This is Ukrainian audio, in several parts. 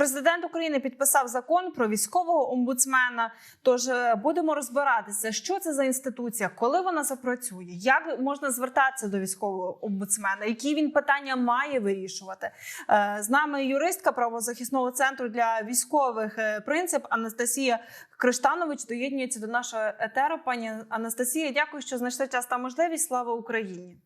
Президент України підписав закон про військового омбудсмена. Тож е, будемо розбиратися, що це за інституція, коли вона запрацює, як можна звертатися до військового омбудсмена, які він питання має вирішувати. Е, З нами юристка правозахисного центру для військових е, принцип Анастасія Криштанович доєднується до нашого етеру. Пані Анастасія, дякую, що знайшли час та можливість. Слава Україні.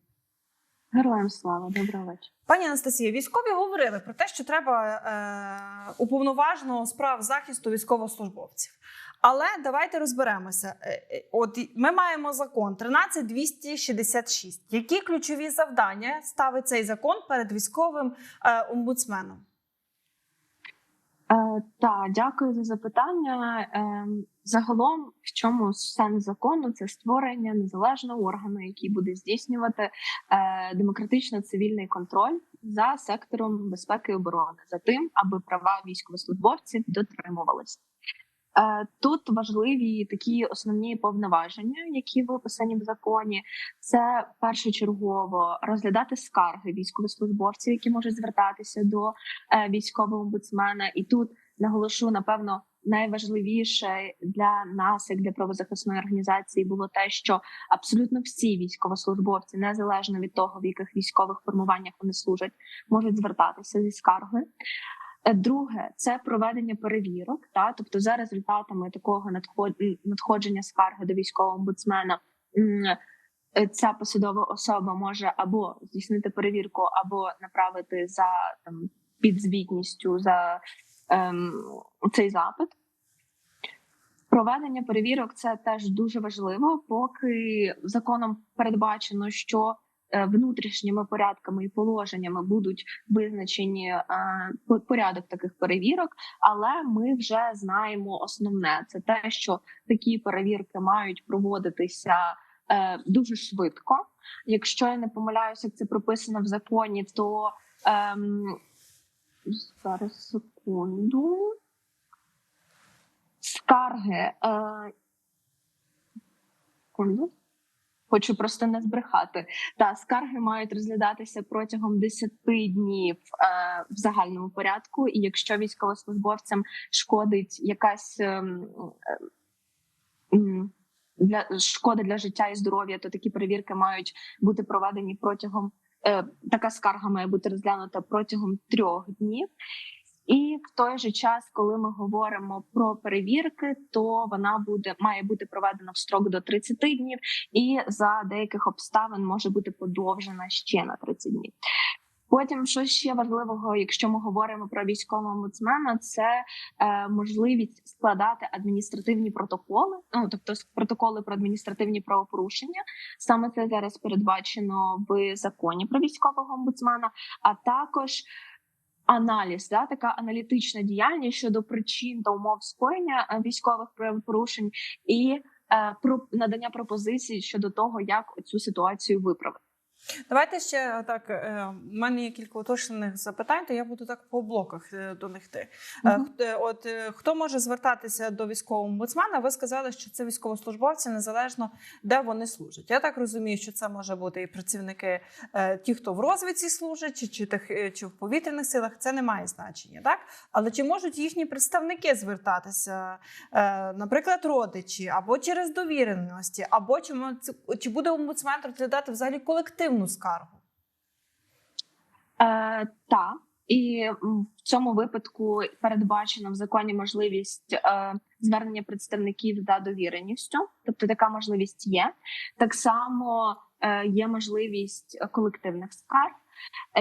Героям слава, добра вечір. Пані Анастасія, військові говорили про те, що треба е, уповноваженого справ захисту військовослужбовців. Але давайте розберемося. Е, е, От ми маємо закон 13266. Які ключові завдання ставить цей закон перед військовим е, омбудсменом? Е, та дякую за запитання. Е, загалом, в чому сенс закону, це створення незалежного органу, який буде здійснювати е, демократично-цивільний контроль за сектором безпеки і оборони, за тим, аби права військовослужбовців дотримувалися. Е, Тут важливі такі основні повноваження, які виписані в законі. Це першочергово розглядати скарги військовослужбовців, які можуть звертатися до е, військового омбудсмена. І тут наголошу, напевно, найважливіше для нас, як для правозахисної організації, було те, що абсолютно всі військовослужбовці, незалежно від того, в яких військових формуваннях вони служать, можуть звертатися зі скаргою. Е, Друге, це проведення перевірок. Та тобто, за результатами такого надход- надходження скарги до військового омбудсмена. е, Ця посадова особа може або здійснити перевірку, або направити за там підзвітністю за ем, цей запит. Проведення перевірок це теж дуже важливо, поки законом передбачено, що внутрішніми порядками і положеннями будуть визначені е, порядок таких перевірок, але ми вже знаємо основне: це те, що такі перевірки мають проводитися е, дуже швидко. Якщо я не помиляюся, як це прописано в законі, то ем, зараз секунду. Скарги. Е, секунду. Хочу просто не збрехати. Та скарги мають розглядатися протягом 10 днів е, в загальному порядку. І якщо військовослужбовцям шкодить якась ем, е, для шкода для життя і здоров'я, то такі перевірки мають бути проведені протягом е, така скарга має бути розглянута протягом трьох днів. І в той же час, коли ми говоримо про перевірки, то вона буде має бути проведена в строк до 30 днів, і за деяких обставин може бути подовжена ще на 30 днів. Потім, що ще важливого, якщо ми говоримо про військового омбудсмена, це е, можливість складати адміністративні протоколи, ну тобто протоколи про адміністративні правопорушення. Саме це зараз передбачено в законі про військового омбудсмена, а також аналіз, да, така аналітична діяльність щодо причин та умов скоєння е, військових правопорушень і е, про надання пропозицій щодо того, як цю ситуацію виправити. Давайте ще так. е, У мене є кілька уточнених запитань, то я буду так по блоках е, до них йти. Е, е, От е, хто може звертатися до військового омбудсмена? Ви сказали, що це військовослужбовці незалежно де вони служать. Я так розумію, що це може бути і працівники, е, ті, хто в розвідці служать, чи, чи, тих, е, чи в повітряних силах. Це не має значення, так? Але чи можуть їхні представники звертатися, е, наприклад, родичі, або через довіреності, або чи, чи буде омбудсмен розглядати взагалі колективну скаргу? Е, та і в цьому випадку передбачено в законі можливість е, звернення представників за довіреністю, тобто така можливість є. Так само е, є можливість колективних скарг.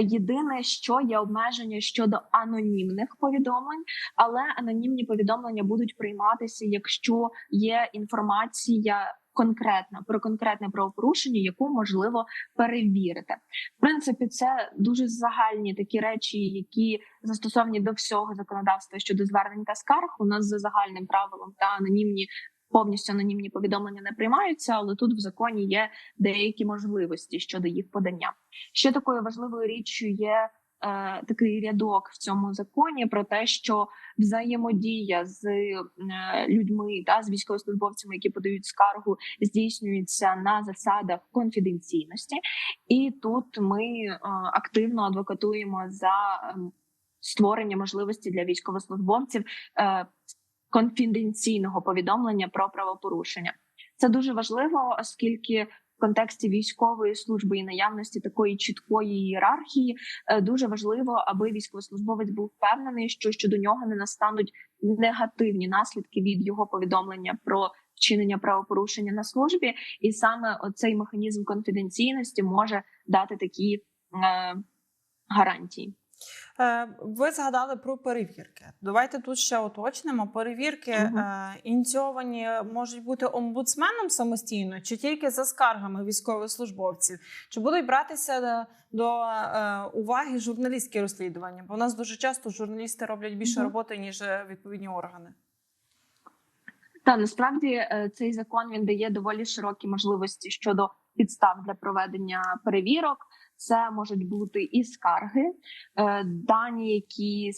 Єдине, що є обмеження щодо анонімних повідомлень, але анонімні повідомлення будуть прийматися, якщо є інформація конкретна про конкретне правопорушення, яку можливо перевірити. В принципі, це дуже загальні такі речі, які застосовані до всього законодавства щодо звернень та скарг. У нас за загальним правилом та анонімні. Повністю анонімні повідомлення не приймаються, але тут в законі є деякі можливості щодо їх подання. Ще такою важливою річчю є такий рядок в цьому законі про те, що взаємодія з е, людьми та з військовослужбовцями, які подають скаргу, здійснюється на засадах конфіденційності, і тут ми е, активно адвокатуємо за ем, створення можливості для військовослужбовців е, конфіденційного повідомлення про правопорушення. Це дуже важливо, оскільки контексті військової служби і наявності такої чіткої ієрархії е, дуже важливо, аби військовослужбовець був впевнений, що щодо нього не настануть негативні наслідки від його повідомлення про вчинення правопорушення на службі, і саме оцей механізм конфіденційності може дати такі е, гарантії. Е, Ви згадали про перевірки. Давайте тут ще уточнимо. Перевірки е, ініційовані можуть бути омбудсменом самостійно, чи тільки за скаргами військовослужбовців, чи будуть братися до, е, уваги журналістські розслідування? Бо в нас дуже часто журналісти роблять більше Мгм. роботи ніж е, відповідні органи. Та насправді е, цей закон він дає доволі широкі можливості щодо підстав для проведення перевірок. Це можуть бути і скарги, е, дані, які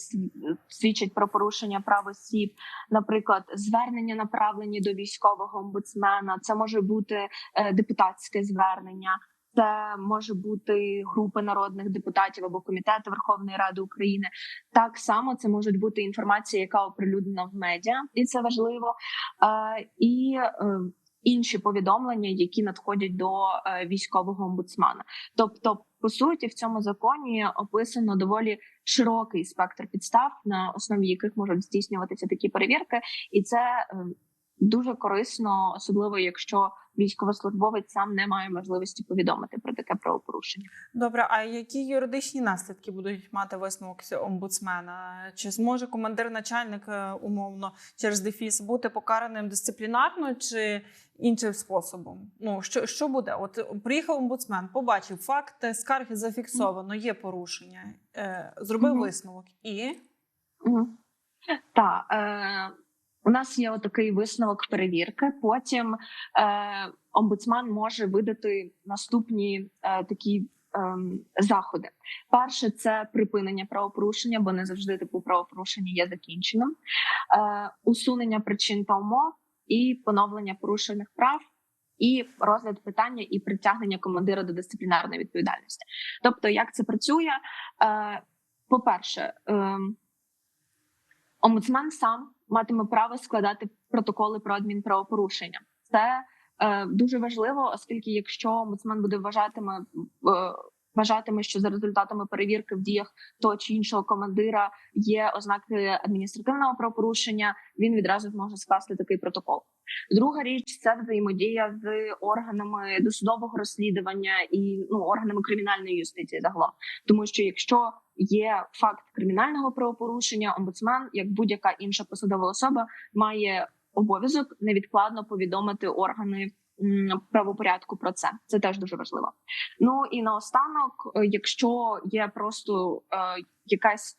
свідчать про порушення прав осіб, наприклад, звернення направлені до військового омбудсмена. Це може бути е, депутатське звернення. Це може бути групи народних депутатів або комітети Верховної Ради України. Так само це можуть бути інформація, яка оприлюднена в медіа, і це важливо. Е, і інші повідомлення, які надходять до е, військового омбудсмана. Тобто, по суті, в цьому законі описано доволі широкий спектр підстав, на основі яких можуть здійснюватися такі перевірки, і це е, дуже корисно, особливо якщо військовослужбовець сам не має можливості повідомити про таке правопорушення. Добре, а які юридичні наслідки будуть мати висновок омбудсмена? Чи зможе командир начальник е, умовно через дефіс бути покараним дисциплінарно чи іншим способом? Ну що, що буде? От приїхав омбудсмен, побачив факт скарги зафіксовано, є порушення, е, зробив Мгм. висновок і Угу. Так, е, у нас є отакий висновок перевірки. Потім е, омбудсман може видати наступні е, такі. ем, Заходи перше це припинення правопорушення, бо не завжди типу правопорушення є закінченим, е, усунення причин та умов і поновлення порушених прав, і розгляд питання і притягнення командира до дисциплінарної відповідальності. Тобто, як це працює? Е, По-перше, ем, омбудсмен сам матиме право складати протоколи про адмінправопорушення. Це е, дуже важливо, оскільки якщо омбудсмен буде вважатиме. Е, Вважатиме, що за результатами перевірки в діях того чи іншого командира є ознаки адміністративного правопорушення, він відразу зможе скласти такий протокол. Друга річ це взаємодія з органами досудового розслідування і ну органами кримінальної юстиції загалом, тому що якщо є факт кримінального правопорушення, омбудсмен, як будь-яка інша посадова особа, має обов'язок невідкладно повідомити органи правопорядку про це. Це теж дуже важливо. Ну і наостанок, е, якщо є просто е, якась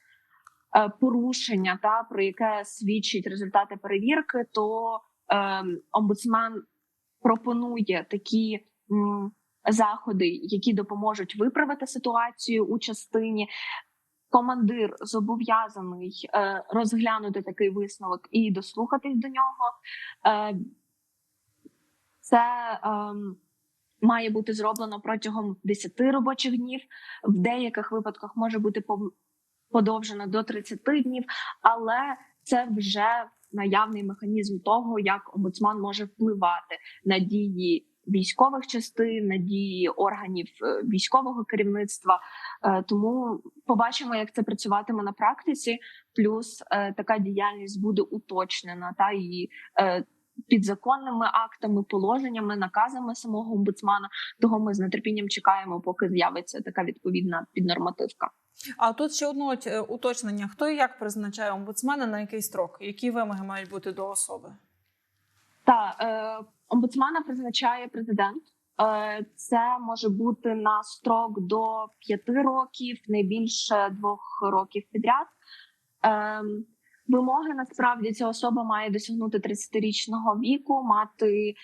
е, порушення, та про яке свідчить результати перевірки, то е, омбудсмен пропонує такі. Заходи, які допоможуть виправити ситуацію у частині, командир зобов'язаний е, розглянути такий висновок і дослухатись до нього. Е, це е, має бути зроблено протягом 10 робочих днів. В деяких випадках може бути подовжено до 30 днів, але це вже наявний механізм того, як омбудсман може впливати на дії військових частин, на дії органів е, військового керівництва. Е, Тому побачимо, як це працюватиме на практиці. Плюс е, така діяльність буде уточнена та і підзаконними актами, положеннями, наказами самого омбудсмана. Того ми з нетерпінням чекаємо, поки з'явиться така відповідна піднормативка. а тут ще одне е, уточнення: хто і як призначає омбудсмена на який строк? Які вимоги мають бути до особи? Та е, омбудсмана призначає президент. Е, Це може бути на строк до п'яти років, не більше двох років підряд. Е, Вимоги насправді ця особа має досягнути 30-річного віку, мати е,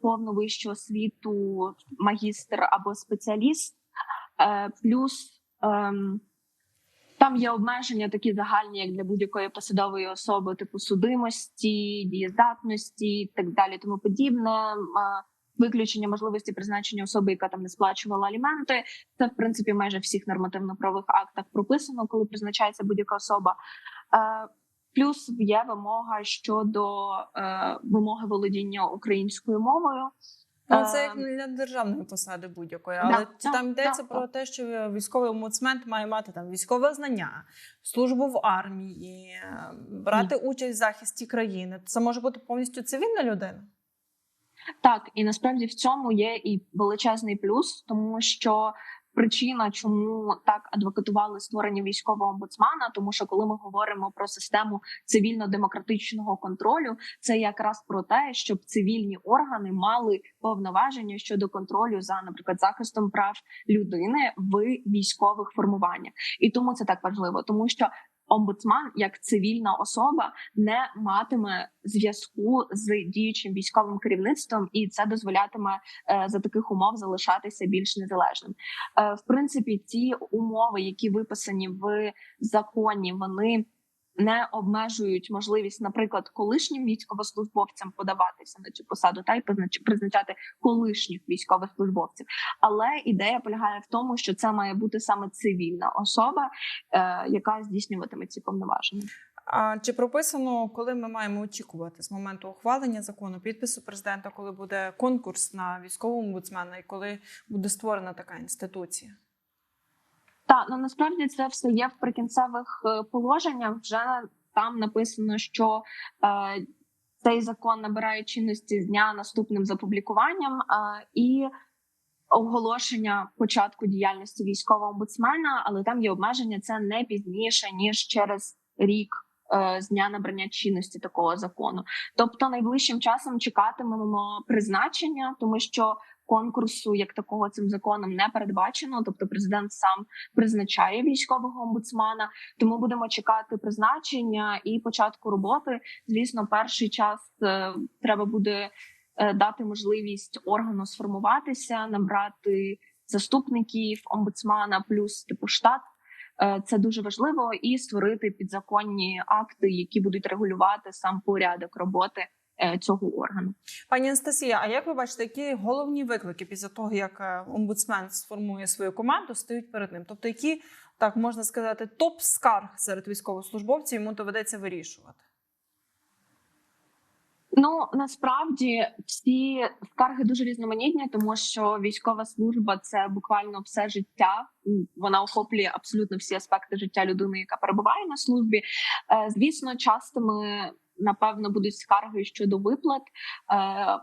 повну вищу освіту, магістр або спеціаліст. Е, плюс ем, там є обмеження такі загальні, як для будь-якої посадової особи, типу судимості, дієздатності і так далі, тому подібне. Е, виключення можливості призначення особи, яка там не сплачувала аліменти. Це в принципі майже всіх нормативно-правових актах прописано, коли призначається будь-яка особа. Плюс є вимога щодо е, вимоги володіння українською мовою. Ну, це як Е, для державної посади будь-якої, але да, там йдеться да, про да. те, що військовий омбудсмен має мати там військове знання, службу в армії, брати участь в захисті країни. Це може бути повністю цивільна людина. Так, і насправді в цьому є і величезний плюс, тому що причина, чому так адвокатували створення військового омбудсмана, тому що коли ми говоримо про систему цивільно-демократичного контролю, це якраз про те, щоб цивільні органи мали повноваження щодо контролю за, наприклад, захистом прав людини в військових формуваннях, і тому це так важливо, тому що. Омбудсман як цивільна особа не матиме зв'язку з діючим військовим керівництвом, і це дозволятиме е, за таких умов залишатися більш незалежним. Е, в принципі, ті умови, які виписані в законі, вони не обмежують можливість, наприклад, колишнім військовослужбовцям подаватися на цю посаду та й призначати колишніх військовослужбовців. Але ідея полягає в тому, що це має бути саме цивільна особа, е, яка здійснюватиме ці повноваження. А чи прописано, коли ми маємо очікувати з моменту ухвалення закону, підпису президента, коли буде конкурс на військового омбудсмена і коли буде створена така інституція? Так, ну насправді це все є в прикінцевих е, положеннях. Вже там написано, що е, цей закон набирає чинності з дня наступним за публікуванням, е, і оголошення початку діяльності військового омбудсмена, але там є обмеження це не пізніше ніж через рік. е, З дня набрання чинності такого закону, тобто найближчим часом чекатимемо призначення, тому що конкурсу як такого цим законом не передбачено. Тобто, президент сам призначає військового омбудсмана. Тому будемо чекати призначення і початку роботи. Звісно, перший час е, треба буде е, дати можливість органу сформуватися, набрати заступників омбудсмана, плюс типу штат. Е, Це дуже важливо, і створити підзаконні акти, які будуть регулювати сам порядок роботи цього органу. Пані Анастасія, а як ви бачите, які головні виклики після того, як е, омбудсмен сформує свою команду, стоять перед ним? Тобто, які так можна сказати, топ скарг серед військовослужбовців йому доведеться вирішувати? Ну насправді всі скарги дуже різноманітні, тому що військова служба це буквально все життя. Вона охоплює абсолютно всі аспекти життя людини, яка перебуває на службі. Е, Звісно, частими напевно будуть скарги щодо виплат. е,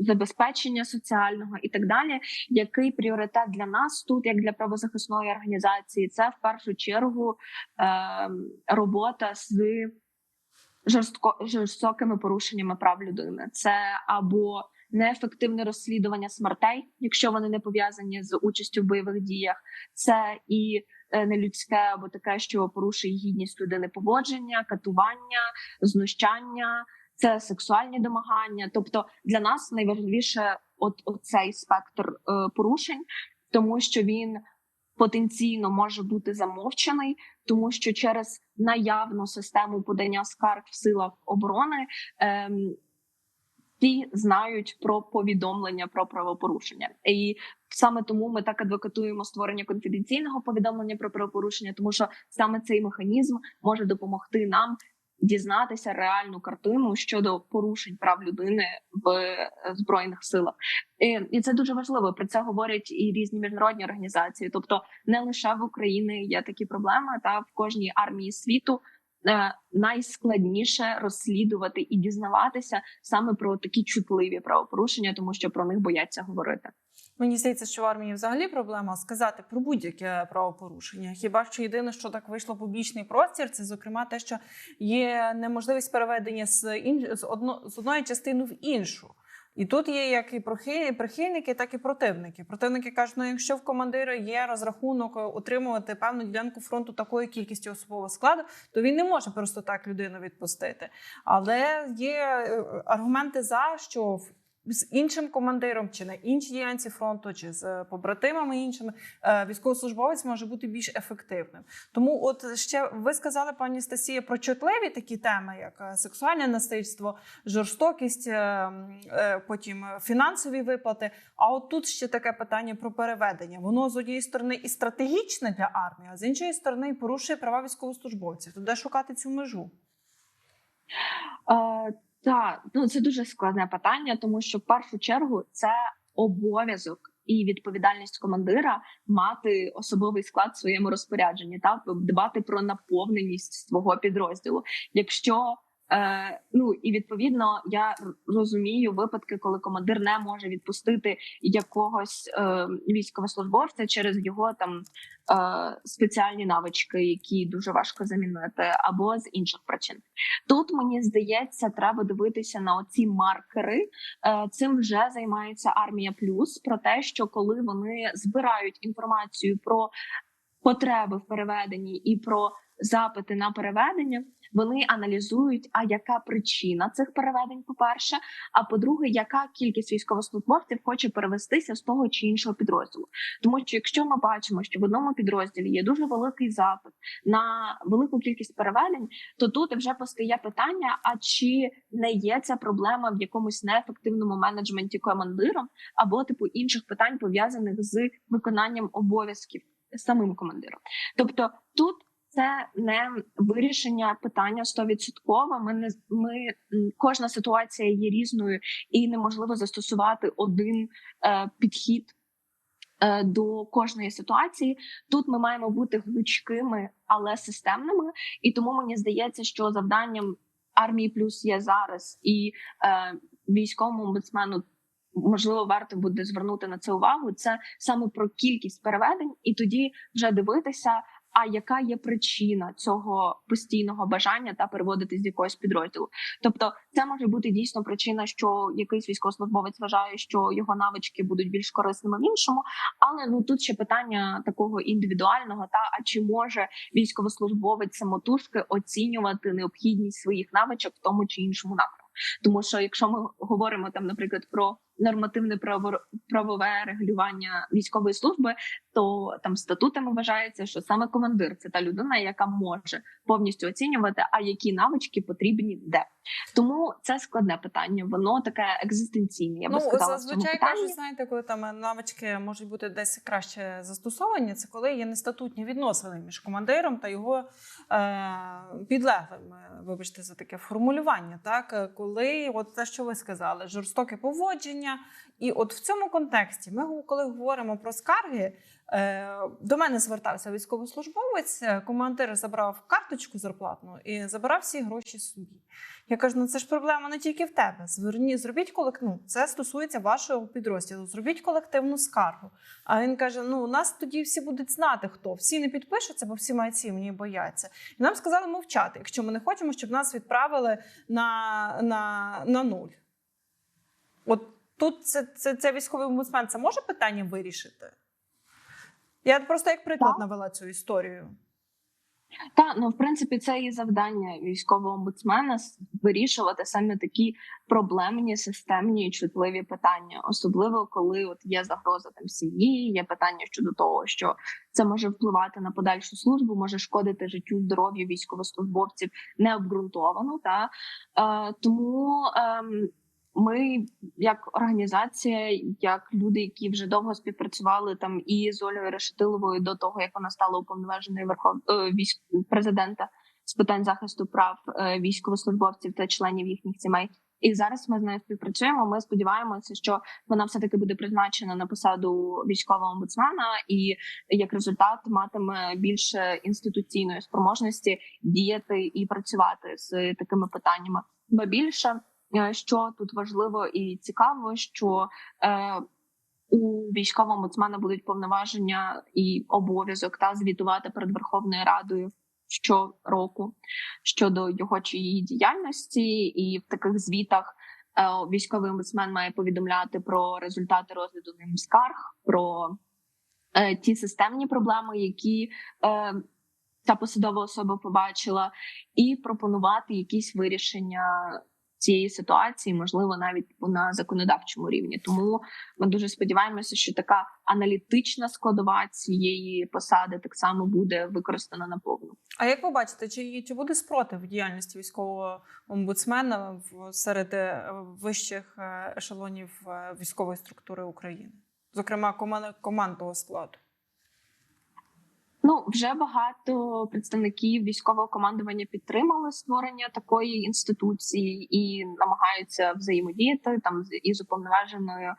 Забезпечення соціального і так далі, який пріоритет для нас тут, як для правозахисної організації, це в першу чергу е, робота з жорстко жорстокими порушеннями прав людини. Це або неефективне розслідування смертей, якщо вони не пов'язані з участю в бойових діях, це і нелюдське або таке, що порушує гідність людини поводження, катування, знущання, це сексуальні домагання. Тобто для нас найважливіше, от оцей спектр е, порушень, тому що він потенційно може бути замовчений, тому що через наявну систему подання скарг в силах оборони ем, ті знають про повідомлення про правопорушення, і саме тому ми так адвокатуємо створення конфіденційного повідомлення про правопорушення, тому що саме цей механізм може допомогти нам. Дізнатися реальну картину щодо порушень прав людини в е, збройних силах, і, це дуже важливо. Про це говорять і різні міжнародні організації. Тобто, не лише в Україні є такі проблеми, та в кожній армії світу найскладніше розслідувати і дізнаватися саме про такі чутливі правопорушення, тому що про них бояться говорити. Мені здається, що в армії взагалі проблема сказати про будь-яке правопорушення. Хіба що єдине, що так вийшло публічний простір, це зокрема те, що є неможливість переведення з ін... з, одно... з одної частини в іншу. І тут є як і прихильники, так і противники. Противники кажуть, ну якщо в командира є розрахунок отримувати утримувати певну ділянку фронту такої кількістю особового складу, то він не може просто так людину відпустити. Але є е, аргументи за що з іншим командиром, чи на іншій ділянці фронту, чи з е, побратимами іншими, е, військовослужбовець може бути більш ефективним. Тому, от ще ви сказали, пані Стасія, про чутливі такі теми, як е, сексуальне насильство, жорстокість, потім фінансові виплати. А от тут ще таке питання про переведення. Воно з однієї сторони і стратегічне для армії, а з іншої сторони і порушує права військовослужбовців. То де шукати цю межу? Так, ну це дуже складне питання, тому що в першу чергу це обов'язок і відповідальність командира мати особовий склад в своєму розпорядженні, та дбати про наповненість свого підрозділу. Якщо Е, ну і відповідно я розумію випадки, коли командир не може відпустити якогось е, військовослужбовця через його там е, спеціальні навички, які дуже важко замінити, або з інших причин. Тут мені здається, треба дивитися на оці маркери. Е, Цим вже займається армія плюс про те, що коли вони збирають інформацію про потреби в переведенні і про запити на переведення, вони аналізують, а яка причина цих переведень, по-перше, а по-друге, яка кількість військовослужбовців хоче перевестися з того чи іншого підрозділу. Тому що якщо ми бачимо, що в одному підрозділі є дуже великий запит на велику кількість переведень, то тут вже постає питання: а чи не є ця проблема в якомусь неефективному менеджменті командиром, або типу інших питань пов'язаних з виконанням обов'язків самим командиром? Тобто тут це не вирішення питання стовідсотково. Ми не ми кожна ситуація є різною, і неможливо застосувати один е, підхід е, до кожної ситуації. Тут ми маємо бути гнучкими, але системними. І тому мені здається, що завданням армії плюс є зараз і е, військовому омбудсмену. Можливо, варто буде звернути на це увагу. Це саме про кількість переведень, і тоді вже дивитися, а яка є причина цього постійного бажання та переводити з якогось підрозділу. Тобто, це може бути дійсно причина, що якийсь військовослужбовець вважає, що його навички будуть більш корисними в іншому. Але ну тут ще питання такого індивідуального: та а чи може військовослужбовець самотужки оцінювати необхідність своїх навичок в тому чи іншому напрямку? Тому що якщо ми говоримо там, наприклад, про нормативне право правове регулювання військової служби, то там статутами вважається, що саме командир це та людина, яка може повністю оцінювати, а які навички потрібні де. Тому це складне питання. Воно таке екзистенційне. Я би ну, сказала зазвичай кажуть, знаєте, коли там навички можуть бути десь краще застосовані, це коли є нестатутні відносини між командиром та його е, підлеглим. Е, Вибачте за таке формулювання. Так, Е, коли от те, що ви сказали, жорстоке поводження. І от в цьому контексті ми, коли говоримо про скарги, е, до мене звертався військовослужбовець, е, командир забрав карточку зарплатну і забирав всі гроші собі. Я кажу: ну це ж проблема не тільки в тебе. Зверні, зробіть колективну. Це стосується вашого підрозділу. Зробіть колективну скаргу. А він каже: ну у нас тоді всі будуть знати, хто всі не підпишуться, бо всі мають сім'ї бояться. І нам сказали мовчати, якщо ми не хочемо, щоб нас відправили на, на, на нуль. От тут це, це, це військовий омбудсмен це може питання вирішити? Я просто як приклад Так. навела цю історію. Та ну в принципі це і завдання військового омбудсмена вирішувати саме такі проблемні, системні і чутливі питання, особливо коли от є загроза там сім'ї, є питання щодо того, що це може впливати на подальшу службу, може шкодити життю, здоров'ю військовослужбовців необґрунтовано. Та е, тому. ем, ми, як організація, як люди, які вже довго співпрацювали там і з Олею Решетиловою до того, як вона стала уповноваженою верхов е, військ президента з питань захисту прав е, військовослужбовців та членів їхніх сімей. І зараз ми з нею співпрацюємо. Ми сподіваємося, що вона все таки буде призначена на посаду військового омбудсмена, і як результат матиме більше інституційної спроможності діяти і працювати з такими питаннями. Ба більше що тут важливо і цікаво, що е, у військового омбудсмена будуть повноваження і обов'язок та звітувати перед Верховною Радою щороку щодо його чи її діяльності, і в таких звітах е, військовий омбудсмен має повідомляти про результати розгляду ним скарг, про е, ті системні проблеми, які е, ця посадова особа побачила, і пропонувати якісь вирішення цієї ситуації, можливо, навіть на законодавчому рівні. Тому ми дуже сподіваємося, що така аналітична складова цієї посади так само буде використана наповну. А як ви бачите, чи, чи буде спротив діяльності військового омбудсмена серед е, вищих е, ешелонів е, військової структури України, зокрема команд, командного складу? Ну вже багато представників військового командування підтримали створення такої інституції і намагаються взаємодіяти там із уповноваженою е,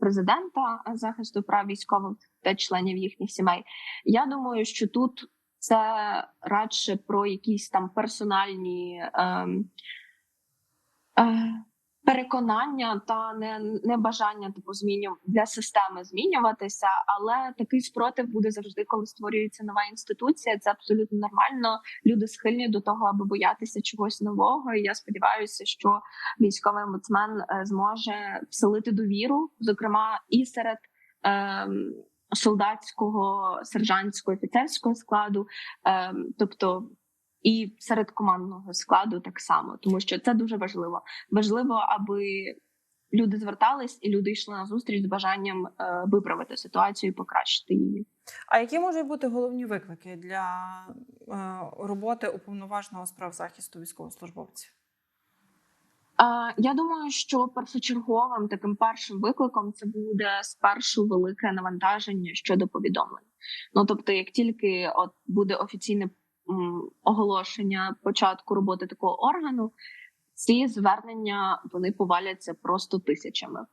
президента захисту прав військових та членів їхніх сімей. Я думаю, що тут це радше про якісь там персональні. Е, е, переконання та не, не бажання типу зміню для системи змінюватися, але такий спротив буде завжди, коли створюється нова інституція. Це абсолютно нормально. Люди схильні до того, аби боятися чогось нового. І я сподіваюся, що військовий омбудсмен е, зможе вселити довіру, зокрема і серед. Е, Солдатського, сержантського, офіцерського складу, е, тобто і серед командного складу так само, тому що це дуже важливо. Важливо, аби люди звертались і люди йшли на зустріч з бажанням е, виправити ситуацію і покращити її. А які можуть бути головні виклики для е, роботи уповноваженого справ захисту військовослужбовців? Е, я думаю, що першочерговим таким першим викликом це буде спершу велике навантаження щодо повідомлень. Ну тобто, як тільки от буде офіційне оголошення початку роботи такого органу, ці звернення вони поваляться просто тисячами.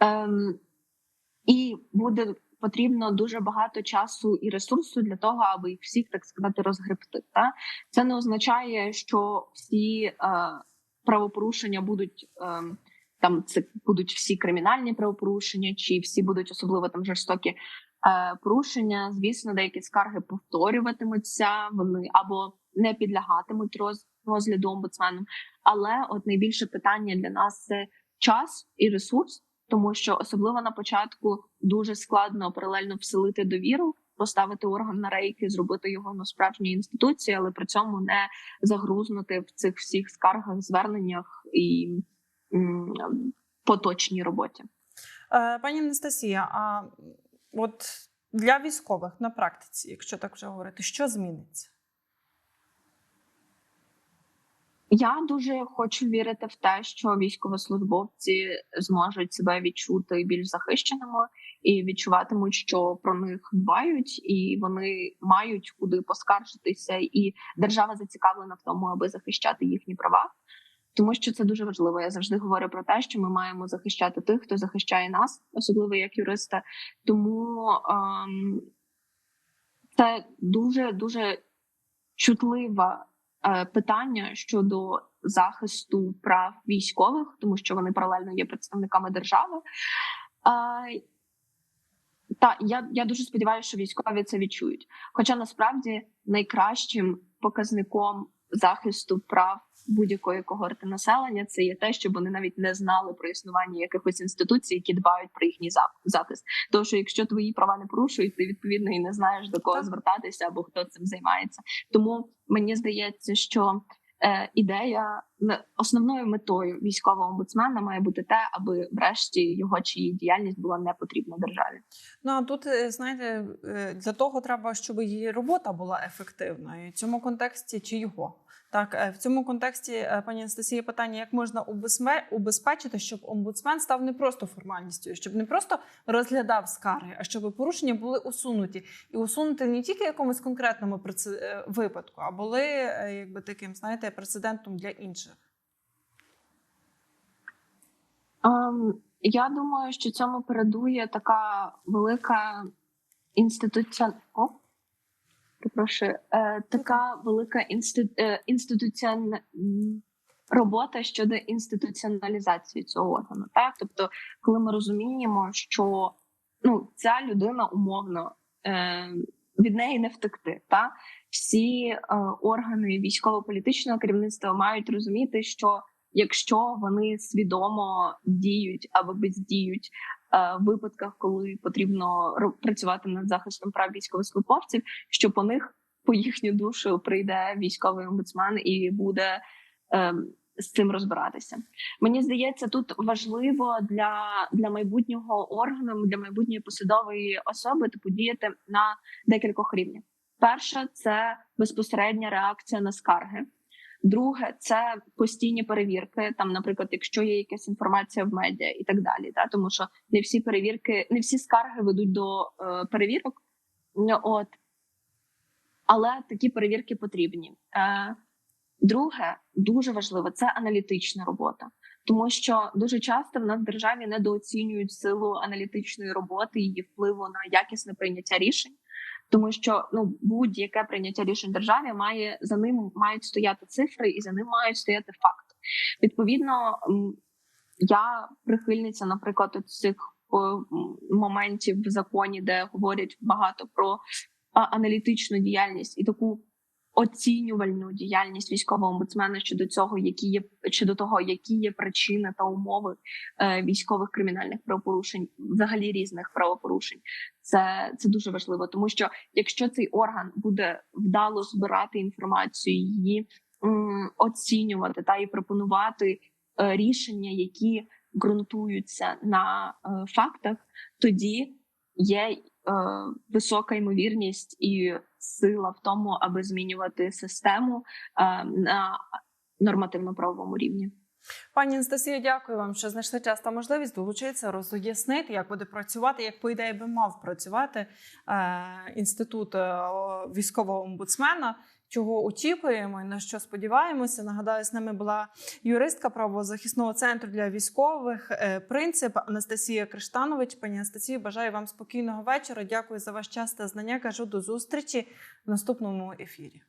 Ем, І буде потрібно дуже багато часу і ресурсу для того, аби їх всіх так сказати розгребти. Та? Це не означає, що всі е, правопорушення будуть. Е, там це будуть всі кримінальні правопорушення, чи всі будуть особливо там жорстокі порушення. Звісно, деякі скарги повторюватимуться, вони або не підлягатимуть роз, розгляду омбудсменом. Але от найбільше питання для нас це час і ресурс, тому що особливо на початку дуже складно паралельно вселити довіру. Поставити орган на рейки, зробити його на справжній інституції, але при цьому не загрузнути в цих всіх скаргах, зверненнях і поточній роботі. Е, пані Анастасія, а от для військових на практиці, якщо так вже говорити, що зміниться? Я дуже хочу вірити в те, що військовослужбовці зможуть себе відчути більш захищеними і відчуватимуть, що про них дбають, і вони мають куди поскаржитися, і держава зацікавлена в тому, аби захищати їхні права тому що це дуже важливо. Я завжди говорю про те, що ми маємо захищати тих, хто захищає нас, особливо як юриста. Тому ем, це дуже дуже чутливе питання щодо захисту прав військових, тому що вони паралельно є представниками держави. Е, та я я дуже сподіваюся, що військові це відчують. Хоча насправді найкращим показником захисту прав будь-якої когорти населення це є те, щоб вони навіть не знали про існування якихось інституцій, які дбають про їхній захист. Тому що якщо твої права не порушують, ти відповідно і не знаєш до кого звертатися або хто цим займається. Тому мені здається, що е, ідея основною метою військового омбудсмена має бути те, аби врешті його чи її діяльність була не потрібна державі. Ну а тут е, знаєте, е, для того треба, щоб її робота була ефективною. В цьому контексті чи його. Так, е, в цьому контексті, е, пані Анастасія, питання: як можна убезпечити, щоб омбудсмен став не просто формальністю, щоб не просто розглядав скарги, а щоб порушення були усунуті і усунути не тільки якомусь конкретному е, випадку, а були якби таким, знаєте, прецедентом для інших. Um, я думаю, що цьому передує така велика інституція. Прошу, е, така велика інститу... е, інституціон... робота щодо інституціоналізації цього органу. Так, тобто, коли ми розуміємо, що ну ця людина умовно е, від неї не втекти, та? Всі е, органи військово-політичного керівництва мають розуміти, що якщо вони свідомо діють або бездіють випадках, коли потрібно працювати над захистом прав військовослужбовців, що по них по їхню душу прийде військовий омбудсмен і буде ем, з цим розбиратися. Мені здається, тут важливо для, для майбутнього органу, для майбутньої посадової особи типу діяти на декількох рівнях. Перше це безпосередня реакція на скарги. Друге, це постійні перевірки. Там, наприклад, якщо є якась інформація в медіа і так далі. Та тому що не всі перевірки, не всі скарги ведуть до е, перевірок. От але такі перевірки потрібні. Е, Друге, дуже важливо це аналітична робота, тому що дуже часто в нас в державі недооцінюють силу аналітичної роботи її впливу на якісне прийняття рішень. Тому що ну будь-яке прийняття рішень державі має за ним мають стояти цифри, і за ним мають стояти факти. Відповідно, я прихильниця, наприклад, цих моментів в законі, де говорять багато про аналітичну діяльність і таку оцінювальну діяльність військового омбудсмена щодо цього, які є щодо того, які є причини та умови е, військових кримінальних правопорушень, взагалі різних правопорушень. Це, це дуже важливо, тому що якщо цей орган буде вдало збирати інформацію, її м, оцінювати та і пропонувати е, рішення, які ґрунтуються на е, фактах, тоді є висока ймовірність і сила в тому, аби змінювати систему е, на нормативно-правовому рівні. Пані Анастасія, дякую вам, що знайшли час та можливість долучитися, роз'яснити, як буде працювати, як по ідеї би мав працювати е, інститут е, військового омбудсмена. Чого очікуємо і на що сподіваємося. Нагадаю, з нами була юристка правозахисного центру для військових е, принцип Анастасія Криштанович. Пані Анастасію, бажаю вам спокійного вечора. Дякую за ваш час та знання. Кажу до зустрічі в наступному ефірі.